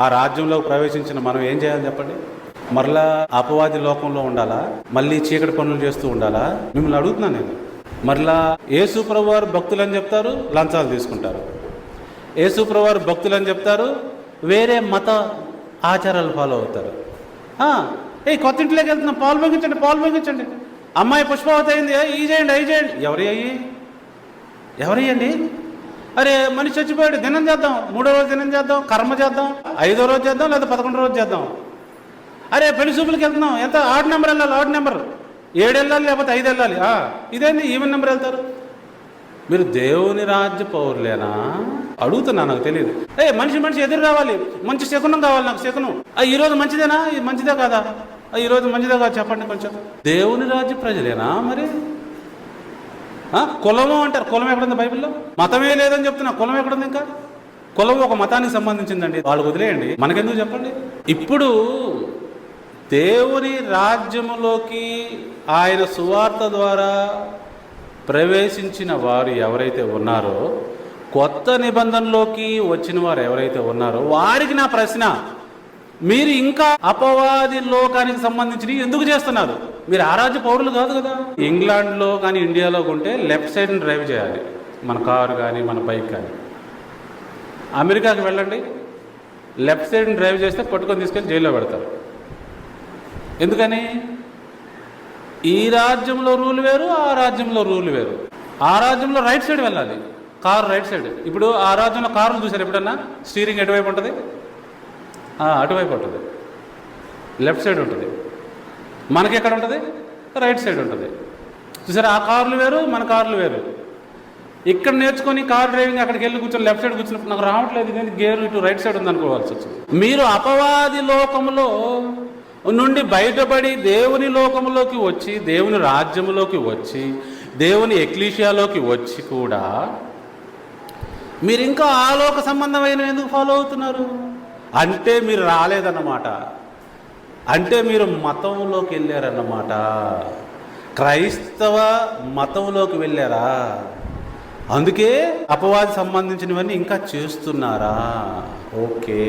ఆ రాజ్యంలో ప్రవేశించిన మనం ఏం చేయాలి చెప్పండి? మరలా అపవాది లోకంలో ఉండాలా? మళ్ళీ చీకటి పనులు చేస్తూ ఉండాలా? మిమ్మల్ని అడుగుతున్నాను నేను. మరలా ఏసుప్రభు వారు భక్తులు అని చెప్తారు లంచాలు తీసుకుంటారు. ఏసుప్రభు వారు భక్తులు అని చెప్తారు వేరే మత ఆచారాలు ఫాలో అవుతారు. ఏ కొత్త ఇంట్లోకి వెళ్తున్నా పాలు పొంగించండి పాలు పొంగించండి. అమ్మాయి పుష్పవతి అయింది ఈ చేయండి అవి చేయండి. ఎవరి అయ్యి ఎవరయ్యండి? అరే మనిషి చచ్చిపోయాడు దినం చేద్దాం. మూడో రోజు దినం చేద్దాం కర్మ చేద్దాం ఐదో రోజు చేద్దాం లేదా పదకొండో రోజు చేద్దాం. అరే పెళ్ళి చూపులకి వెళ్తున్నాం. ఎంత? ఆడ్ నెంబర్ వెళ్ళాలి ఆడ్ నెంబర్. ఏడు వెళ్ళాలి లేకపోతే ఐదు వెళ్ళాలి. ఇదేంది? ఈవెన్ నెంబర్ వెళ్తారు. మీరు దేవుని రాజ్య పౌరులేనా? అడుగుతున్నా నాకు తెలియదు ఏ మనిషి మనిషి ఎదురు రావాలి మంచి శకునం కావాలి నాకు శకునం. ఆ, ఈ రోజు మంచిదేనా? మంచిదే కాదా? ఆ, ఈ రోజు మంచిదే కాదు చెప్పండి కొంచెం. దేవుని రాజ్య ప్రజలేనా మరి? కులము అంటారు. కులం ఎక్కడుంది బైబిల్లో? మతమే లేదని చెప్తున్నా. కులం ఎక్కడుంది ఇంకా? కులం ఒక మతానికి సంబంధించిందండి. వాళ్ళు వదిలేయండి. మనకెందుకు చెప్పండి? ఇప్పుడు దేవుని రాజ్యములోకి ఆయన సువార్త ద్వారా ప్రవేశించిన వారు ఎవరైతే ఉన్నారో కొత్త నిబంధనలోకి వచ్చిన వారు ఎవరైతే ఉన్నారో వారికి నా ప్రశ్న. మీరు ఇంకా అపవాది లోకానికి సంబంధించి ఎందుకు చేస్తున్నారు? మీరు ఆ రాజ్య పౌరులు కాదు కదా. ఇంగ్లాండ్లో కానీ ఇండియాలో ఉంటే లెఫ్ట్ సైడ్ డ్రైవ్ చేయాలి. మన కారు కానీ మన బైక్ కానీ. అమెరికాకి వెళ్ళండి. లెఫ్ట్ సైడ్ డ్రైవ్ చేస్తే పట్టుకొని తీసుకెళ్ళి జైల్లో పెడతారు. ఎందుకని? ఈ రాజ్యంలో రూల్ వేరు ఆ రాజ్యంలో రూల్ వేరు. ఆ రాజ్యంలో రైట్ సైడ్ వెళ్ళాలి. Car right side. ఇప్పుడు ఆ రాజ్యంలో కారులు చూసారు ఎప్పుడన్నా? స్టీరింగ్ ఎటువైపు ఉంటుంది? అటువైపు ఉంటుంది. లెఫ్ట్ సైడ్ ఉంటుంది. మనకి ఎక్కడ ఉంటుంది రైట్ సైడ్ ఉంటుంది. చూసారా? ఆ కార్లు వేరు మన కార్లు వేరు. ఇక్కడ నేర్చుకొని కార్ డ్రైవింగ్ అక్కడికి వెళ్ళి కూర్చొని లెఫ్ట్ సైడ్ కూర్చున్నప్పుడు నాకు రావట్లేదు ఇదేంటి గేర్ ఇటు రైట్ సైడ్ ఉంది అనుకోవాల్సి వచ్చింది. మీరు అపవాది లోకంలో నుండి బయటపడి దేవుని లోకంలోకి వచ్చి దేవుని రాజ్యంలోకి వచ్చి దేవుని ఎక్లీషియాలోకి వచ్చి కూడా మీరు ఇంకా ఆలోక సంబంధమైన ఎందుకు ఫాలో అవుతున్నారు? అంటే మీరు రాలేదన్నమాట. అంటే మీరు మతంలోకి వెళ్ళారన్నమాట. క్రైస్తవ మతంలోకి వెళ్ళారా? అందుకే అపవాది సంబంధించినవన్నీ ఇంకా చేస్తున్నారా? ఓకే.